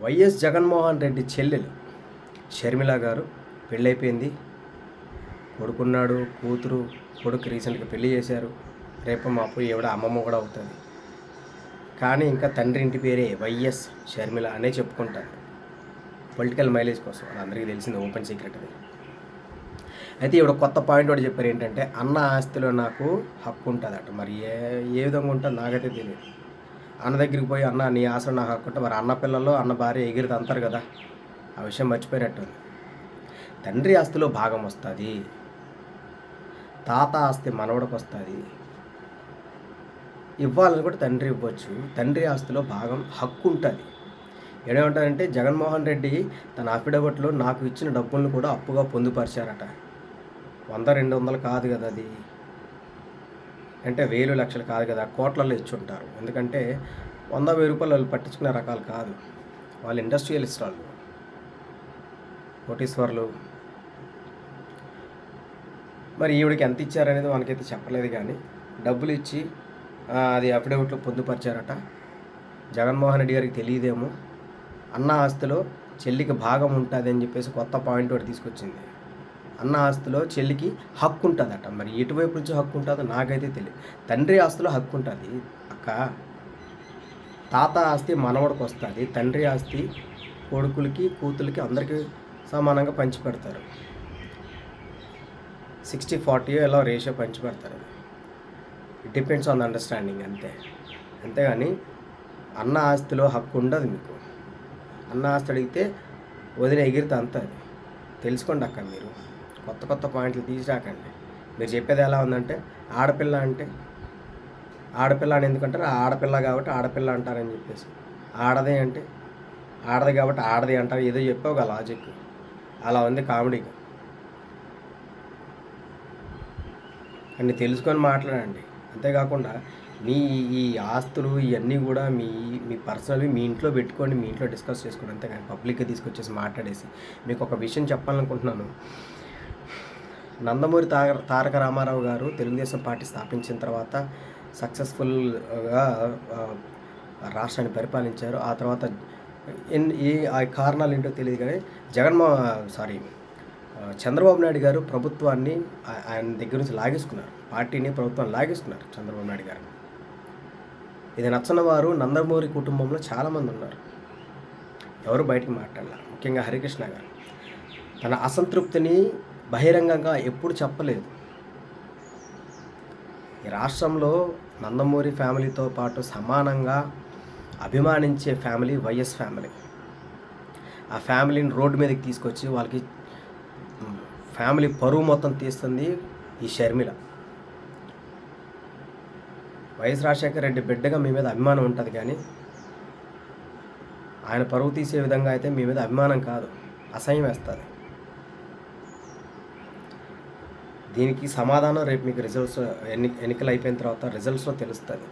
YS Jaganmohan Reddy చెల్లెలు షర్మిల గారు పెళ్ళైపోయింది. కొడుకున్నాడు కూతురు కొడుకు రీసెంట్గా పెళ్ళి చేశారు. రేపు మాపు ఎవడ అమ్మమ్మ కూడా అవుతుంది. కానీ ఇంకా తండ్రి ఇంటి పేరే వైఎస్ షర్మిల అనే చెప్పుకుంటారు. పొలిటికల్ మైలేజ్ కోసం అది అందరికీ తెలిసింది ఓపెన్ సీక్రెట్ అది. అయితే ఇవిడ కొత్త పాయింట్ కూడా చెప్పారు ఏంటంటే అన్న ఆస్తిలో నాకు హక్కు ఉంటుంది అట మరి ఏ ఏ విధంగా ఉంటుందో నాకైతే తెలియదు. అన్న దగ్గరికి పోయి అన్న నీ ఆశలో నాకు కాకుండా మరి అన్న పిల్లలు అన్న భార్య ఎగిరిది అంటారు కదా. ఆ విషయం మర్చిపోయినట్టుంది. తండ్రి ఆస్తిలో భాగం వస్తుంది. తాత ఆస్తి మనవడికి వస్తుంది. ఇవ్వాలని కూడా తండ్రి ఇవ్వచ్చు. తండ్రి ఆస్తిలో భాగం హక్కు ఉంటుంది. ఏమేమంటారంటే జగన్మోహన్ రెడ్డి తన అఫిడవిట్లో నాకు ఇచ్చిన డబ్బులను కూడా అప్పుగా పొందుపరిచారట. వంద రెండు వందలు కాదు కదా అది. అంటే వేలు లక్షలు కాదు కదా కోట్లలో ఇచ్చి ఉంటారు ఎందుకంటే వంద వెయ్యి రూపాయలు వాళ్ళు పట్టించుకునే రకాలు కాదు. వాళ్ళు ఇండస్ట్రియలిస్ట్ వాళ్ళు. కోటీశ్వర్లు. మరి ఈవిడికి ఎంత ఇచ్చారనేది మనకైతే చెప్పలేదు కానీ డబ్బులు ఇచ్చి అది అఫిడవిట్లో పొందుపరిచారట. జగన్మోహన్ రెడ్డి గారికి తెలియదేమో. అన్న ఆస్తిలో చెల్లికి భాగం ఉంటుంది అని చెప్పేసి కొత్త పాయింట్ ఒకటి తీసుకొచ్చింది. అన్న ఆస్తిలో చెల్లికి హక్కు ఉంటుందట. మరి ఎటువైపు నుంచి హక్కు ఉంటుందో నాకైతే తెలియదు తండ్రి ఆస్తిలో హక్కు ఉంటుంది. అక్క తాత ఆస్తి మనవడికి వస్తుంది. తండ్రి ఆస్తి కొడుకులకి కూతులకి అందరికీ సమానంగా పంచిపెడతారు. సిక్స్టీ ఫార్టీ ఎలా ratio పంచిపెడతారు. It depends on the understanding అంతే. అంతేగాని అన్న ఆస్తిలో హక్కు ఉండదు మీకు. అన్న ఆస్తి అడిగితే వదిన ఎగిరితే అంత అది తెలుసుకోండి అక్క మీరు. కొత్త కొత్త పాయింట్లు తీసిరాకండి మీరు చెప్పేది ఎలా ఉందంటే ఆడపిల్ల అంటే ఆడపిల్ల అని ఎందుకంటారు ఆడపిల్ల కాబట్టి ఆడపిల్ల అంటారని చెప్పేసి. ఆడదే అంటే ఆడది కాబట్టి ఆడది అంటారు. ఏదో చెప్పే ఒక లాజిక్ అలా ఉంది కామెడీగా అన్ని తెలుసుకొని మాట్లాడండి. అంతేకాకుండా మీ ఈ ఆస్తులు ఇవన్నీ కూడా మీ మీ పర్సనల్వి మీ ఇంట్లో పెట్టుకొని మీ ఇంట్లో డిస్కస్ చేసుకోండి. అంతేగాని పబ్లిక్గా తీసుకొచ్చేసి మాట్లాడేసి. మీకు ఒక విషయం చెప్పాలనుకుంటున్నాను. నందమూరి తార తారక రామారావు గారు తెలుగుదేశం పార్టీ స్థాపించిన తర్వాత సక్సెస్ఫుల్గా రాష్ట్రాన్ని పరిపాలించారు. ఆ తర్వాత ఎన్ ఏ ఆ కారణాలు ఏంటో తెలియదు కానీ జగన్మో సారీ చంద్రబాబు నాయుడు గారు ప్రభుత్వాన్ని ఆయన దగ్గర నుంచి లాగేసుకున్నారు. పార్టీని ప్రభుత్వాన్ని లాగేసుకున్నారు చంద్రబాబు నాయుడు గారు. ఇది నచ్చని వారు నందమూరి కుటుంబంలో చాలామంది ఉన్నారు. ఎవరు బయటికి మాట్లాడాలి? ముఖ్యంగా హరికృష్ణ గారు. తన అసంతృప్తిని బహిరంగంగా ఎప్పుడు చెప్పలేదు. ఈ రాష్ట్రంలో నందమూరి ఫ్యామిలీతో పాటు సమానంగా అభిమానించే ఫ్యామిలీ వైఎస్ ఫ్యామిలీ. ఆ ఫ్యామిలీని రోడ్డు మీదకి తీసుకొచ్చి వాళ్ళకి ఫ్యామిలీ పరువు మొత్తం తీస్తుంది ఈ షర్మిల. వైఎస్ రాజశేఖర రెడ్డి బిడ్డగా మీ మీద అభిమానం ఉంటుంది కానీ ఆయన పరువు తీసే విధంగా అయితే మీ మీద అభిమానం కాదు. అసహ్యం వేస్తుంది. దీనికి సమాధానం రేపు మీకు రిజల్ట్స్ ఎన్ని ఎన్నికలు అయిపోయిన తర్వాత రిజల్ట్స్లో తెలుస్తుంది.